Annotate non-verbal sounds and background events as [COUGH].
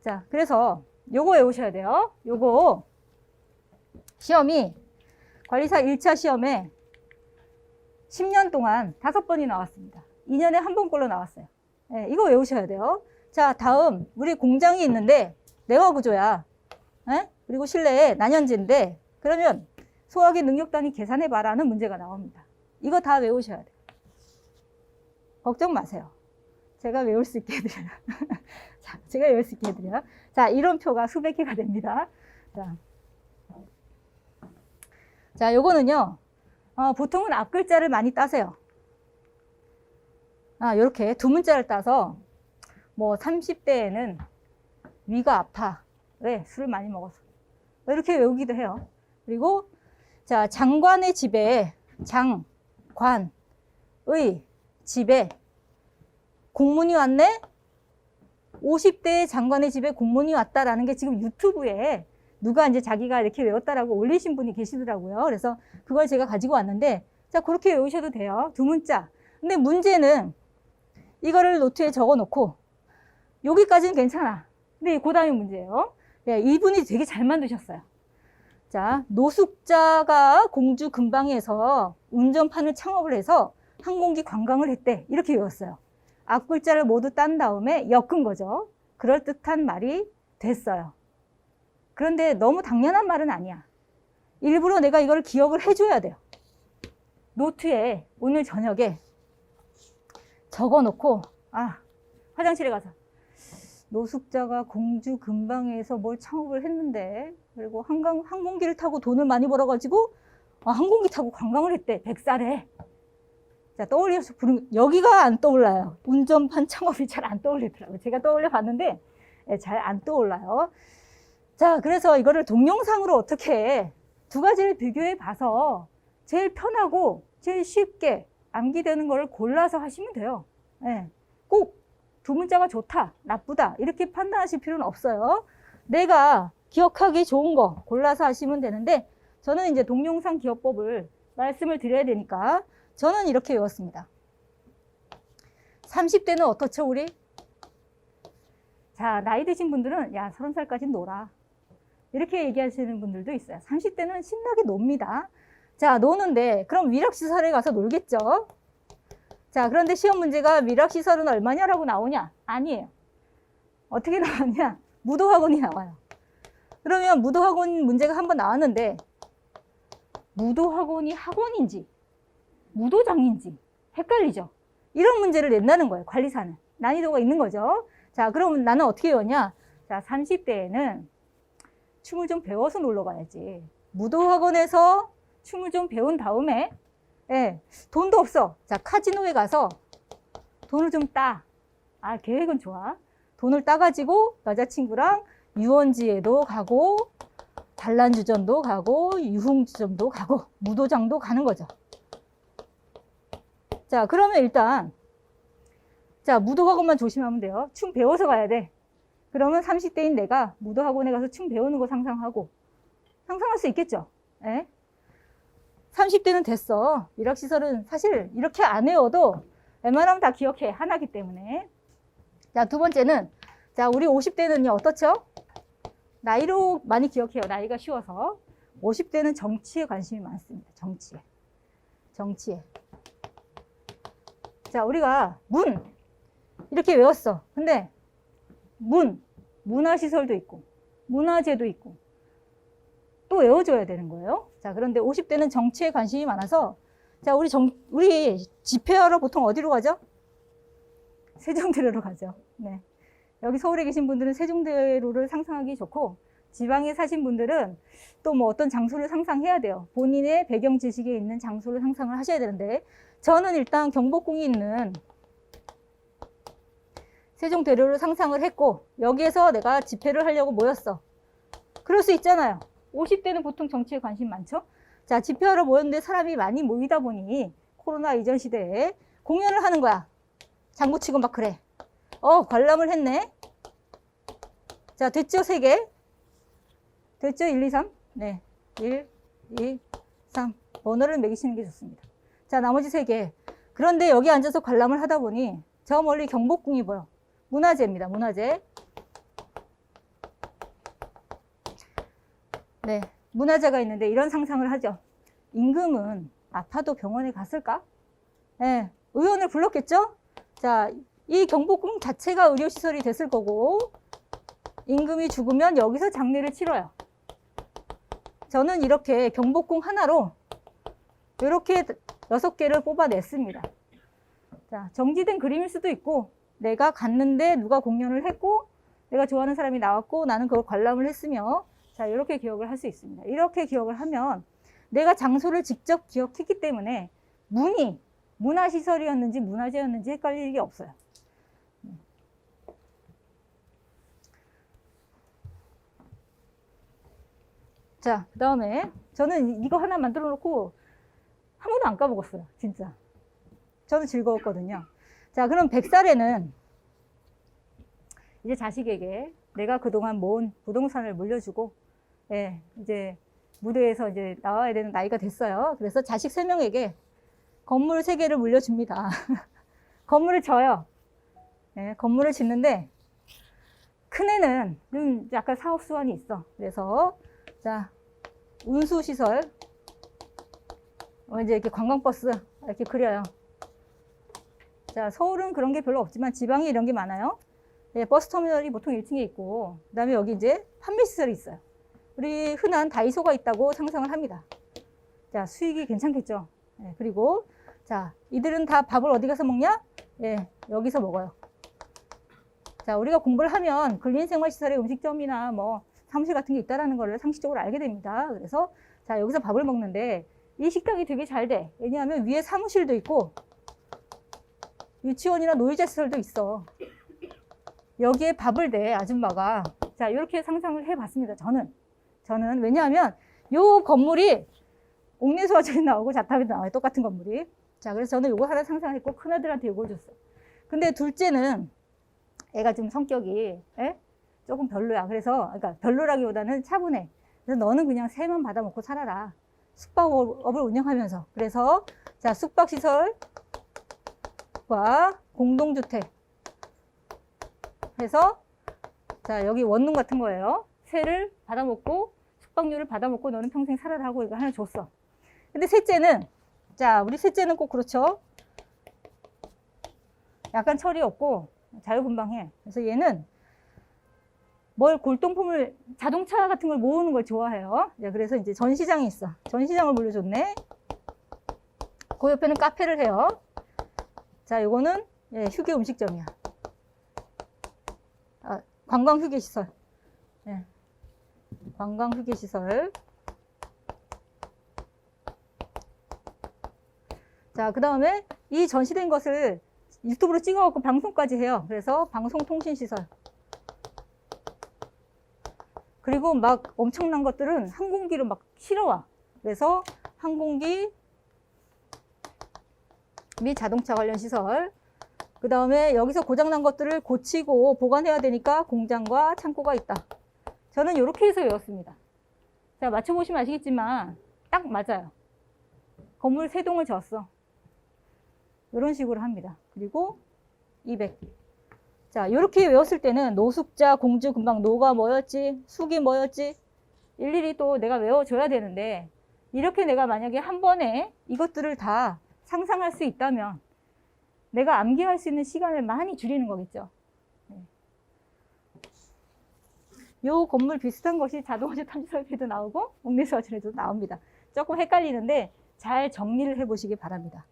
자, 그래서 요거 외우셔야 돼요. 요거 시험이 관리사 1차 시험에 10년 동안 다섯 번이 나왔습니다. 2년에 한 번꼴로 나왔어요. 예, 이거 외우셔야 돼요. 자, 다음 우리 공장이 있는데 내화 구조야. 예? 그리고 실내에 난연지인데 그러면 소화기 능력 단위 계산해 봐라는 문제가 나옵니다. 이거 다 외우셔야 돼요. 걱정 마세요. 제가 외울 수 있게 해드려요. [LAUGHS] 자, 제가 있게 해드려요. 자, 이론표가 수백 개가 됩니다. 자, 자 요거는요, 어, 보통은 앞 글자를 많이 따세요. 아, 요렇게 두 문자를 따서, 뭐, 30대에는 위가 아파. 왜? 술을 많이 먹어서. 뭐 이렇게 외우기도 해요. 그리고, 자, 장관의 집에, 장, 관, 의, 집에, 공문이 왔네? 50대 장관의 집에 공문이 왔다라는 게 지금 유튜브에 누가 이제 자기가 이렇게 외웠다라고 올리신 분이 계시더라고요. 그래서 그걸 제가 가지고 왔는데, 자, 그렇게 외우셔도 돼요. 두 문자. 근데 문제는 이거를 노트에 적어 놓고, 여기까지는 괜찮아. 근데 그 다음이 문제예요. 예, 이분이 되게 잘 만드셨어요. 자, 노숙자가 공주 근방에서 운전판을 창업을 해서 항공기 관광을 했대. 이렇게 외웠어요. 앞글자를 모두 딴 다음에 엮은 거죠. 그럴듯한 말이 됐어요. 그런데 너무 당연한 말은 아니야. 일부러 내가 이걸 기억을 해줘야 돼요. 노트에 오늘 저녁에 적어 놓고, 아, 화장실에 가서. 노숙자가 공주 근방에서 뭘 창업을 했는데, 그리고 한강, 항공기를 타고 돈을 많이 벌어가지고, 아, 항공기 타고 관광을 했대. 백살에. 자, 떠올려서 부르면, 여기가 안 떠올라요. 운전판 창업이 잘 안 떠올리더라고요. 제가 떠올려 봤는데, 예, 잘안 떠올라요. 자, 그래서 이거를 동영상으로 어떻게 두 가지를 비교해 봐서 제일 편하고 제일 쉽게 암기되는 거를 골라서 하시면 돼요. 예. 꼭두 문자가 좋다, 나쁘다, 이렇게 판단하실 필요는 없어요. 내가 기억하기 좋은 거 골라서 하시면 되는데, 저는 이제 동영상 기억법을 말씀을 드려야 되니까, 저는 이렇게 외웠습니다. 30대는 어떻죠, 우리? 자, 나이 드신 분들은, 야, 30살까지 놀아. 이렇게 얘기하시는 분들도 있어요. 30대는 신나게 놉니다. 자, 노는데, 그럼 위락시설에 가서 놀겠죠? 자, 그런데 시험 문제가 위락시설은 얼마냐라고 나오냐? 아니에요. 어떻게 나왔냐? 무도학원이 나와요. 그러면 무도학원 문제가 한번 나왔는데, 무도학원이 학원인지, 무도장인지 헷갈리죠? 이런 문제를 낸다는 거예요, 관리사는. 난이도가 있는 거죠. 자, 그러면 나는 어떻게 외웠냐? 자, 30대에는 춤을 좀 배워서 놀러 가야지. 무도학원에서 춤을 좀 배운 다음에, 예, 돈도 없어. 자, 카지노에 가서 돈을 좀 따. 아, 계획은 좋아. 돈을 따가지고 여자친구랑 유원지에도 가고, 단란주점도 가고, 유흥주점도 가고, 무도장도 가는 거죠. 자, 그러면 일단, 자, 무도학원만 조심하면 돼요. 춤 배워서 가야 돼. 그러면 30대인 내가 무도학원에 가서 춤 배우는 거 상상하고 상상할 수 있겠죠? 예? 30대는 됐어. 일학시설은 사실 이렇게 안 외워도 웬만하면 다 기억해. 하나기 때문에. 자, 두 번째는 자, 우리 50대는요, 어떻죠? 나이로 많이 기억해요. 나이가 쉬워서. 50대는 정치에 관심이 많습니다. 정치에. 정치에. 자, 우리가 문. 이렇게 외웠어. 근데 문, 문화시설도 있고, 문화재도 있고, 또 외워줘야 되는 거예요. 자, 그런데 50대는 정치에 관심이 많아서, 자, 우리 정, 우리 집회하러 보통 어디로 가죠? 세종대로로 가죠. 네. 여기 서울에 계신 분들은 세종대로를 상상하기 좋고, 지방에 사신 분들은 또 뭐 어떤 장소를 상상해야 돼요. 본인의 배경 지식에 있는 장소를 상상을 하셔야 되는데, 저는 일단 경복궁이 있는 세종대로를 상상을 했고 여기에서 내가 집회를 하려고 모였어. 그럴 수 있잖아요. 50대는 보통 정치에 관심 많죠. 자, 집회하러 모였는데 사람이 많이 모이다 보니 코로나 이전 시대에 공연을 하는 거야. 장구치고 막 그래. 어, 관람을 했네. 자, 됐죠? 세 개. 됐죠? 1, 2, 3. 네. 1, 2, 3. 번호를 매기시는 게 좋습니다. 자, 나머지 세 개. 그런데 여기 앉아서 관람을 하다 보니 저 멀리 경복궁이 보여. 문화재입니다. 문화재. 네, 문화재가 있는데 이런 상상을 하죠. 임금은 아파도 병원에 갔을까? 네, 의원을 불렀겠죠? 자, 이 경복궁 자체가 의료시설이 됐을 거고, 임금이 죽으면 여기서 장례를 치러요. 저는 이렇게 경복궁 하나로 이렇게 여섯 개를 뽑아냈습니다. 자, 정지된 그림일 수도 있고, 내가 갔는데 누가 공연을 했고, 내가 좋아하는 사람이 나왔고, 나는 그걸 관람을 했으며, 자, 이렇게 기억을 할 수 있습니다. 이렇게 기억을 하면 내가 장소를 직접 기억했기 때문에 문이 문화시설이었는지 문화재였는지 헷갈릴 일이 없어요. 자, 그 다음에 저는 이거 하나 만들어 놓고 한 번도 안 까먹었어요. 진짜. 저는 즐거웠거든요. 자, 그럼 백살에는 이제 자식에게 내가 그동안 모은 부동산을 물려주고, 예, 이제 무대에서 이제 나와야 되는 나이가 됐어요. 그래서 자식 세 명에게 건물 세 개를 물려줍니다. [LAUGHS] 건물을 져요. 예, 건물을 짓는데 큰애는 좀 약간 사업 수완이 있어. 그래서 자 운수 시설 어, 이제 이렇게 관광버스 이렇게 그려요. 자 서울은 그런 게 별로 없지만 지방에 이런 게 많아요. 예, 버스 터미널이 보통 1층에 있고 그 다음에 여기 이제 판매 시설이 있어요. 우리 흔한 다이소가 있다고 상상을 합니다. 자 수익이 괜찮겠죠. 예, 그리고 자 이들은 다 밥을 어디 가서 먹냐? 예, 여기서 먹어요. 자 우리가 공부를 하면 근린생활시설의 음식점이나 뭐 사무실 같은 게 있다라는 걸 상식적으로 알게 됩니다. 그래서 자 여기서 밥을 먹는데 이 식당이 되게 잘 돼. 왜냐하면 위에 사무실도 있고 유치원이나 노이자 시설도 있어. 여기에 밥을 대 아줌마가 자 이렇게 상상을 해봤습니다. 저는 저는 왜냐하면 요 건물이 옥내수화전이 [LAUGHS] 나오고 자탑이 나와요. 똑같은 건물이. 자 그래서 저는 요거 하나 상상했고 큰 아들한테 요걸 줬어. 근데 둘째는 애가 좀 성격이 에? 조금 별로야. 그래서 그러니까 별로라기보다는 차분해. 그래서 너는 그냥 세만 받아 먹고 살아라. 숙박업을 운영하면서. 그래서 자 숙박 시설과 공동주택 해서 자 여기 원룸 같은 거예요. 세를 받아 먹고 숙박료를 받아 먹고 너는 평생 살아라 하고 이거 하나 줬어. 근데 셋째는 자 우리 셋째는 꼭 그렇죠. 약간 철이 없고 자유분방해. 그래서 얘는 뭘 골동품을 자동차 같은 걸 모으는 걸 좋아해요. 자, 그래서 이제 전시장이 있어. 전시장을 물려줬네. 그 옆에는 카페를 해요. 자, 요거는 예, 휴게 음식점이야. 아, 관광 휴게 시설. 예. 관광 휴게 시설. 자, 그 다음에 이 전시된 것을 유튜브로 찍어갖고 방송까지 해요. 그래서 방송통신시설. 그리고 막 엄청난 것들은 항공기로 막 실어와. 그래서 항공기 및 자동차 관련 시설. 그 다음에 여기서 고장난 것들을 고치고 보관해야 되니까 공장과 창고가 있다. 저는 이렇게 해서 외웠습니다. 자, 맞춰보시면 아시겠지만 딱 맞아요. 건물 세 동을 지었어. 이런 식으로 합니다. 그리고 200. 자, 이렇게 외웠을 때는 노숙자, 공주, 금방 노가 뭐였지? 숙이 뭐였지? 일일이 또 내가 외워줘야 되는데 이렇게 내가 만약에 한 번에 이것들을 다 상상할 수 있다면 내가 암기할 수 있는 시간을 많이 줄이는 거겠죠. 네. 요 건물 비슷한 것이 자동화재 탐지 설계도 나오고 옥내수화전에도 나옵니다. 조금 헷갈리는데 잘 정리를 해보시기 바랍니다.